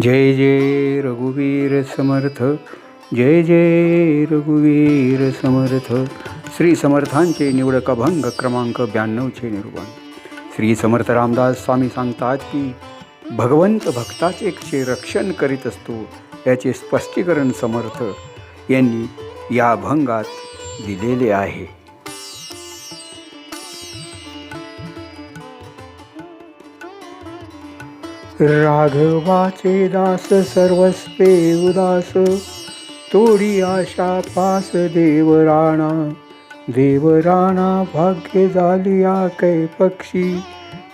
जय जय रघुवीर समर्थ जय जय रघुवीर समर्थ. श्री समर्थांचे निवडक अभंग क्रमांक ब्याण्णवचे निर्वाण श्री समर्थ रामदास स्वामी सांगतात की भगवंत भक्ताचे रक्षण करीत असतो याचे स्पष्टीकरण समर्थ यांनी या अभंगात दिलेले आहे. राघवाचे दास सर्वस्वे उदास तोडी आशा पास देवराणा. देवराणा भाग्य झालिया कै पक्षी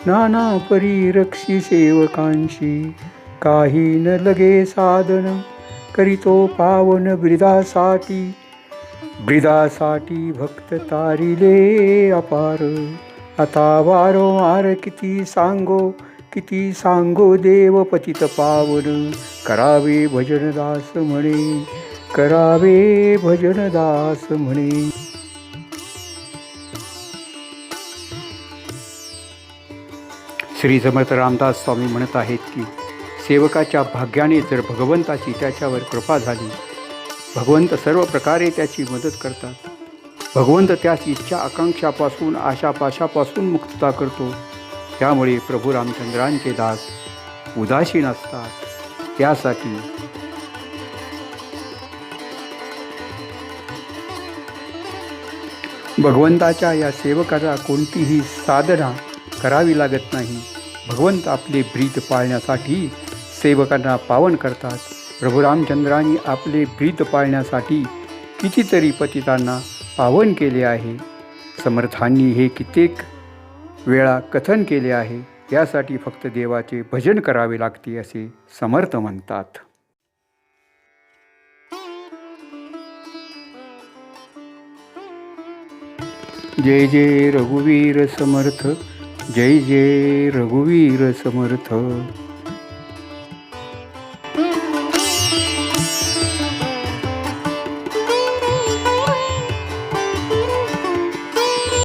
नाना परी रक्षी सेवकांशी. काही न लगे साधन करीतो पावन ब्रिदासाठी. ब्रिदासाठी भक्त तारिले अपार. आता वारंवार किती सांगो किती सांगो देव पतित पावन. करावे भजनदास म्हणे. करावे भजनदास म्हणे. श्री समर्थ रामदास स्वामी म्हणत आहेत की सेवकाच्या भाग्याने जर भगवंताची त्याच्यावर कृपा झाली भगवंत सर्व प्रकारे त्याची मदत करतात. भगवंत त्यास इच्छा आकांक्षापासून आशापाशापासून मुक्तता करतो. त्यामुळे प्रभू रामचंद्रांचे दास उदासीन असतात. त्यासाठी भगवंताच्या या सेवकाला कोणतीही साधना करावी लागत नाही. भगवंत आपले ब्रीद पाळण्यासाठी सेवकांना पावन करतात. प्रभू रामचंद्रांनी आपले ब्रीद पाळण्यासाठी कितीतरी पतितांना पावन केले आहे. समर्थांनी हे कित्येक वेळा कथन केले आहे त्यासाठी फक्त देवाचे भजन करावे लागते असे समर्थ म्हणतात. जय जय रघुवीर समर्थ जय जय रघुवीर समर्थ.